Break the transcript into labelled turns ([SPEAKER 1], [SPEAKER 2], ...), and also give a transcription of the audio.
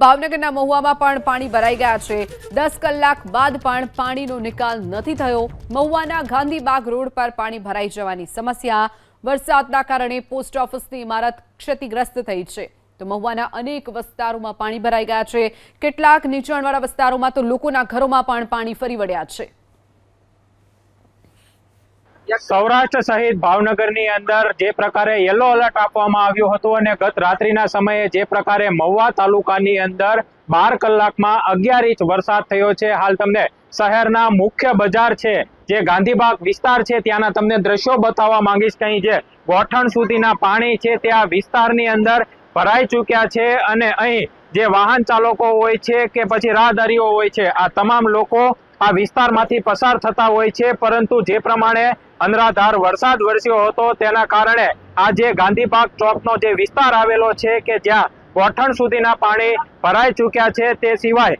[SPEAKER 1] ભાવનગરના મહુવામાં પણ પાણી ભરાઈ ગયા છે. દસ કલાક બાદ પણ પાણીનો નિકાલ નથી થયો. મહુવાના ગાંધીબાગ રોડ પર પાણી ભરાઈ જવાની સમસ્યા. વરસાદના કારણે પોસ્ટ ઓફિસની ઇમારત ક્ષતિગ્રસ્ત થઈ છે. તો મહુવાના અનેક વિસ્તારોમાં પાણી ભરાઈ ગયા છે. કેટલાક નીચાણવાળા વિસ્તારોમાં તો લોકોના ઘરોમાં પણ પાણી ફરી વળ્યા છે.
[SPEAKER 2] સૌરાષ્ટ્ર સહિત ભાવનગરની અંદર જે પ્રકારે યલો એલર્ટ આપવામાં આવ્યું હતું અને ગત રાત્રિના સમયે જે પ્રકારે મહુવા તાલુકાની અંદર બાર કલાકમાં અગિયાર ઇંચ વરસાદ થયો છે. હાલ તમને શહેરના મુખ્ય બજાર છે, જે ગાંધીબાગ વિસ્તાર છે, ત્યાંના તમને દ્રશ્યો બતાવવા માંગીશ કે જે ગોઠણ સુધીના પાણી છે, તે આ વિસ્તારની અંદર ભરાઈ ચૂક્યા છે અને અહીં જે વાહન ચાલકો હોય છે કે પછી રાહદારીઓ હોય છે, આ તમામ લોકો આ વિસ્તારમાંથી પસાર થતા હોય છે, પરંતુ જે પ્રમાણે અનરાધાર વરસાદ વરસ્યો હતો તેના કારણે આ જે ગાંધીબાગ ચોકનો જે વિસ્તાર આવેલો છે કે જ્યાં ગોઠણ સુધીના પાણી ભરાઈ ચૂક્યા છે, તે સિવાય